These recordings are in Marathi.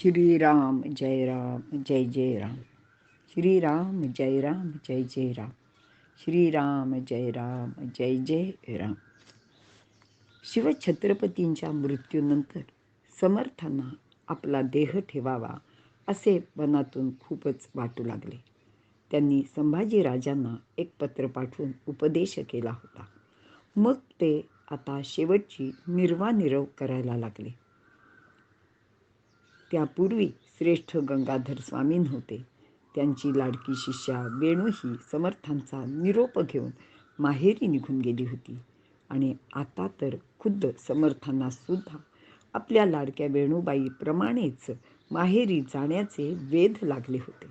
श्रीराम जय राम जय जय राम श्रीराम जय राम जय जय राम श्रीराम जय राम जय जय राम शिवछत्रपतींच्या मृत्यूनंतर समर्थांना आपला देह ठेवावा असे मनातून खूपच वाटू लागले. त्यांनी संभाजीराजांना एक पत्र पाठवून उपदेश केला होता. मग ते आता शेवटची निर्वानिरव करायला लागले. त्यापूर्वी श्रेष्ठ गंगाधर स्वामीन होते. त्यांची लाडकी शिष्या वेणूही समर्थांचा निरोप घेऊन माहेरी निघून गेली होती. आणि आता तर खुद्द समर्थांना सुद्धा आपल्या लाडक्या वेणूबाईप्रमाणेच माहेरी जाण्याचे वेध लागले होते.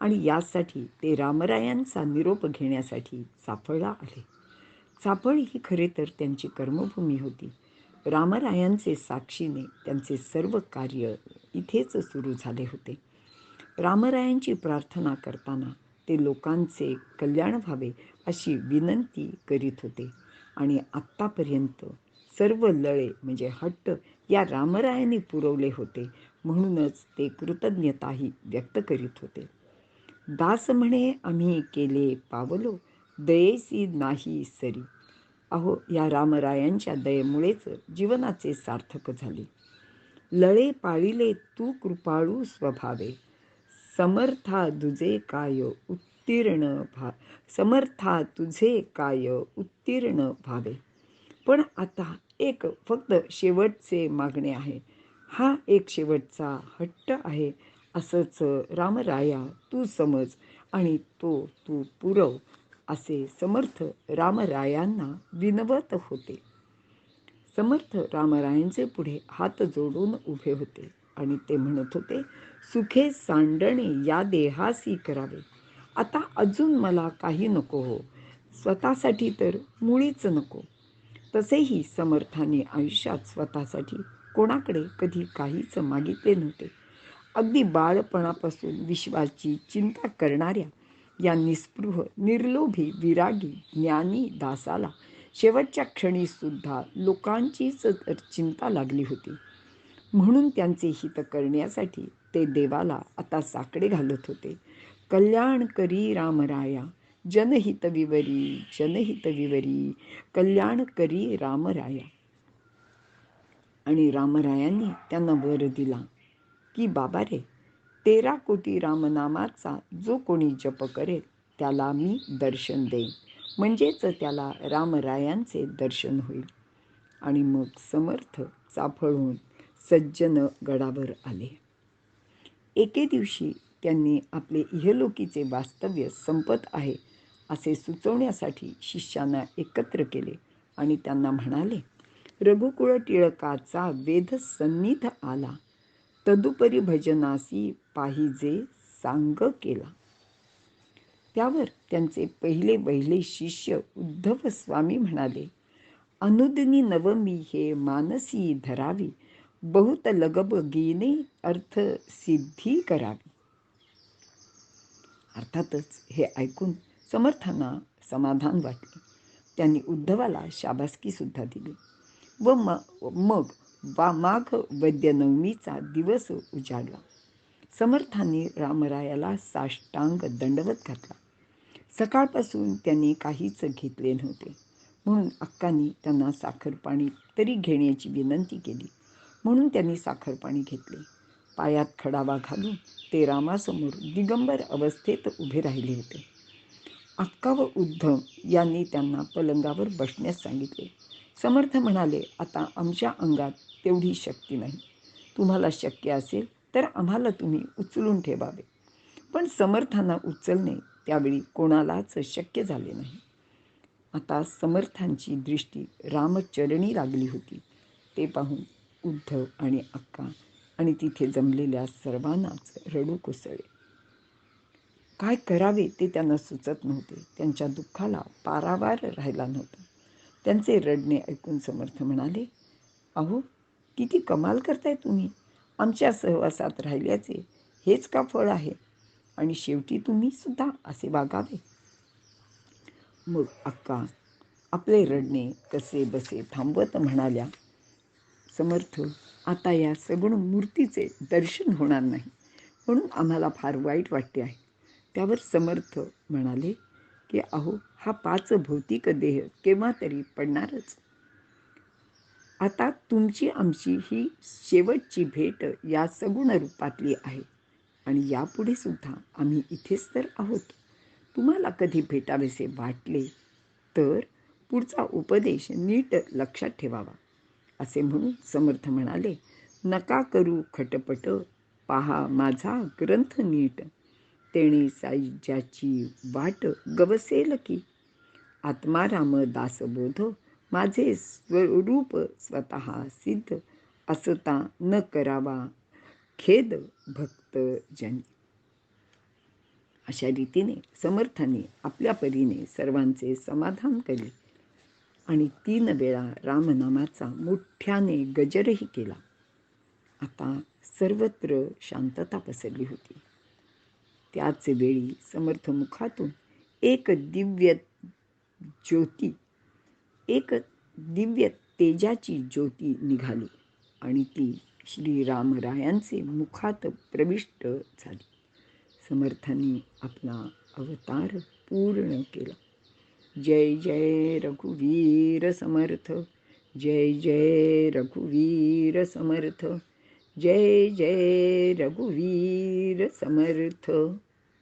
आणि यासाठी ते रामरायांचा निरोप घेण्यासाठी चाफळला आले. चाफळ ही खरे तर त्यांची कर्मभूमी होती. रामरायांचे साक्षीने त्यांचे सर्व कार्य इथेच सुरू झाले होते. रामरायांची प्रार्थना करताना ते लोकांचे कल्याण व्हावे अशी विनंती करीत होते आणि आत्तापर्यंत सर्व लळे म्हणजे हट्ट या रामरायांनी पुरवले होते म्हणूनच ते कृतज्ञताही व्यक्त करीत होते. दास म्हणे आम्ही केले पावलो दयेसी नाही सरी. अहो या रामरायांच्या दयेमुळेच जीवनाचे सार्थक झाले. लळे पाळिले तू कृपाळू स्वभावे. समर्था तुझे काय उत्तीर्ण भा समर्था तुझे काय उत्तीर्ण भावे. पण आता एक फक्त शेवटचे मागणे आहे. हा एक शेवटचा हट्ट आहे. असंच रामराया तू समज आणि तो तू पुरव. असे समर्थ रामरायांना विनवत होते. समर्थ रामरायांचे पुढे हात जोडून उभे होते आणि ते म्हणत होते सुखे सांडणे या देहासी करावे. आता अजून मला काही नको हो. स्वतःसाठी तर मुळीच नको. तसेही समर्थाने आयुष्यात स्वतःसाठी कोणाकडे कधी काहीच मागितले नव्हते. अगदी बाळपणापासून विश्वाची चिंता करणाऱ्या या निस्पृह निर्लोभी विरागी ज्ञानी दासाला शेवटच्या क्षणी सुद्धा लोकांचीच चिंता लागली होती. म्हणून त्यांचे हित करण्यासाठी ते देवाला आता साकडे घालत होते. कल्याण करी रामराया जनहित विवरी जनहित विवरी कल्याण करी रामराया. आणि रामरायांनी त्यांना वर दिला की बाबा रे तेरा कोटी रामनामाचा जो कोणी जप करेल त्याला मी दर्शन देईन. म्हणजेच त्याला रामरायांचे दर्शन होईल. आणि मग समर्थ चाफळून सज्जन गडावर आले. एके दिवशी त्यांनी आपले इहलोकीचे वास्तव्य संपत आहे असे सुचवण्यासाठी शिष्यांना एकत्र केले आणि त्यांना म्हणाले रघुकुळ टिळकाचा वेध सन्निध आला. तदुपरी भजनासी पाहिजे सांग केला. त्यावर त्यांचे पहिले पहिले शिष्य उद्धव स्वामी म्हणाले अनुदिनी नवमी हे मानसी धरावी बहुत लगबगीने अर्थ सिद्धी करावी. अर्थातच हे ऐकून समर्थांना समाधान वाटले. त्यांनी उद्धवाला शाबासकी सुद्धा दिली व म मग वा माघ वैद्यनवमीचा दिवस उजाडला. समर्थांनी रामरायाला साष्टांग दंडवत घातला. सकाळपासून त्यांनी काहीच घेतले नव्हते. म्हणून अक्कांनी त्यांना साखरपाणी तरी घेण्याची विनंती केली. म्हणून त्यांनी साखरपाणी घेतले. पायात खडावा घालून ते रामासमोर दिगंबर अवस्थेत उभे राहिले होते. अक्का व उद्धव यांनी त्यांना पलंगावर बसण्यास सांगितले. समर्थ म्हणाले आता आमच्या अंगात तेवढी शक्ती नाही. तुम्हाला शक्य असेल तर आम्हाला तुम्ही उचलून ठेवावे. पण समर्थांना उचलणे त्यावेळी कोणालाच शक्य झाले नाही. आता समर्थांची दृष्टी रामचरणी लागली होती. ते पाहून उद्धव आणि अक्का आणि तिथे जमलेल्या सर्वांनाच रडू कोसळले. काय करावे ते त्यांना सुचत नव्हते. त्यांच्या दुःखाला पारावार राहिला नव्हता. त्यांचे रडणे ऐकून समर्थ म्हणाले अहो किती कमाल करताय तुम्ही. आमच्या सहवासात राहिल्याचे हेच का फळ आहे? आणि शेवटी तुम्ही सुद्धा असे वागावे. मग अक्का आपले रडणे कसे बसे थांबवत म्हणाल्या समर्थ आता या सगुण मूर्तीचे दर्शन होणार नाही म्हणून आम्हाला फार वाईट वाटते आहे. त्यावर समर्थ म्हणाले की अहो हा पाच भौतिक देह केव्हा तरी पडणारच. आता तुमची आमची ही शेवटची भेट या सगुण रूपातली आहे. आणि यापुढे सुद्धा आम्ही इथेच तर आहोत. तुम्हाला कधी भेटावेसे वाटले? तर पुढचा उपदेश नीट लक्षात ठेवावा. असे म्हणून समर्थ म्हणाले नका करू खटपट. पहा माझा ग्रंथ नीट. तेणे साईज्याची वाट गवसेल की? आत्माराम दासबोध माझे स्वरूप स्वतः सिद्ध असता न करावा. खेद भक्त जनी. अशा रीतीने समर्थाने आपल्या परीने सर्वांचे समाधान केले. आणि तीन वेळा रामनामाचा मोठ्याने गजरही केला. आता सर्वत्र शांतता पसरली होती. त्याच वेळी समर्थ मुखातून एक दिव्य ज्योती एक दिव्य तेजाची ज्योती निघाली आणि ती श्रीरामरायांचे मुखात प्रविष्ट झाली. समर्थांनी आपला अवतार पूर्ण केला. जय जय रघुवीर समर्थ जय जय रघुवीर समर्थ जय जय रघुवीर समर्थ.